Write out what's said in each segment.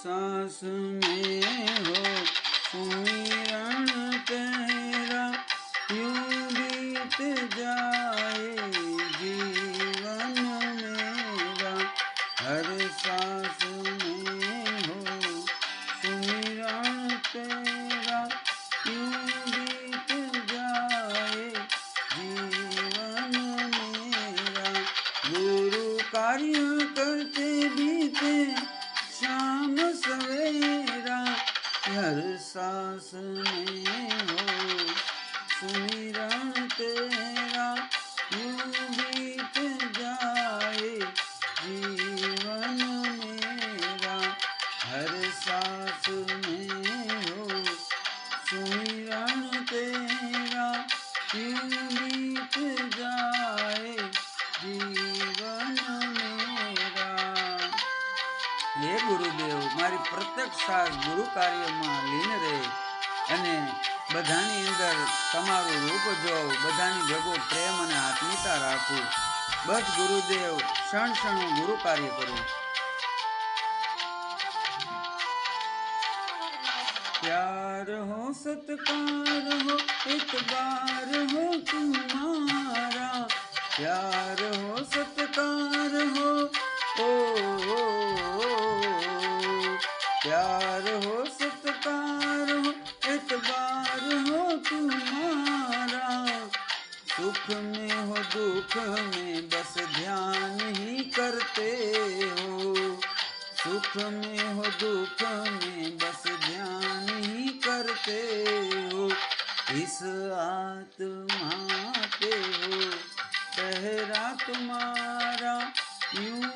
सांस में हो, सुमिरन तेरा यूँ बीत जाए, जीवन मेरा हर सांस में हो, सुमिरन तेरा यूँ बीत जाए, जीवन मेरा। गुरु कार्य करते बीते शाम सवेरा हर सांस में हो। सुमिरन तेरा હે ગુરુદેવ મારી પ્રત્યેક સાસ ગુરુ કાર્યમાં લીન રહે અને બધાની અંદર તમારું રૂપ જોઉં બધાની ભેગો પ્રેમ અને આત્મીયતા રાખું બસ ગુરુદેવ ક્ષણ ક્ષણ હું ગુરુ કાર્ય કરું प्यार हो सत्कार हो इतबार हो तुम्हारा प्यार प्यार हो, सत्कार हो इतबार हो तुम्हारा। सुख में हो, दुख में बस ध्यान ही करते हो। सुख में हो, दुख में बस ध्यान ही करते हो। इस आत्मा पे हो, पहरा तुम्हारा, यूँ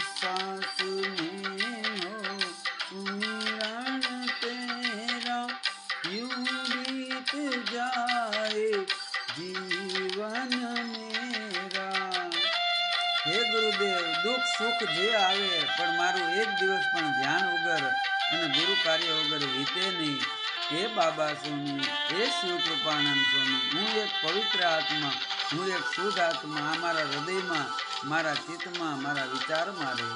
सांस में हो सुमिरन तेरा यूं बीत जाए જીવન મેરા હે ગુરુદેવ દુઃખ સુખ જે આવે પણ મારું એક દિવસ પણ ધ્યાન વગર અને ગુરુ કાર્ય વગર વીતે નહીં હે બાબા સ્વામી હે શિવ કૃપાનંદ સ્વામી હું એક પવિત્ર આત્મા હું એક શુદ્ધ આત્મા આ મારા હૃદયમાં મારા ચિત્તમાં મારા વિચારમાં રહે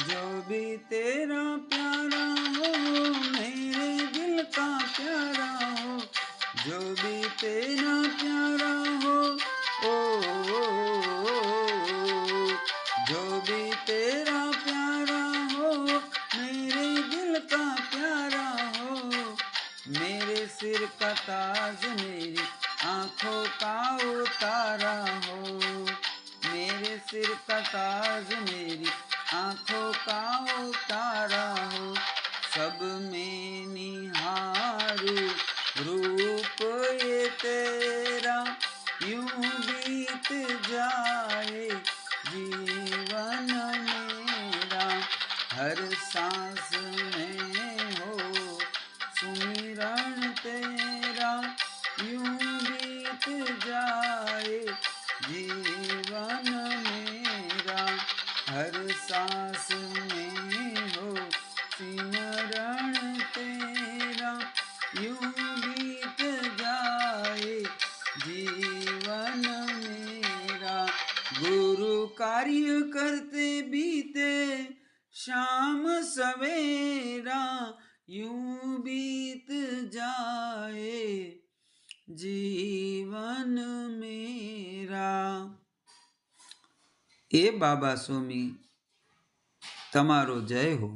जो भी तेरा प्यारा सिर का ताज मेरी आँखों का उतारा हो। मेरे सिर का ताज मेरी आँखों का उतारा हो। सब में निहारू रूप ये तेरा यूँ बीत जाए। जीवन मेरा हर सांस गुरु कार्य करते बीते शाम सवेरा यूं बीत जाए जीवन मेरा એ બાબા સ્વામી તમારો જય હો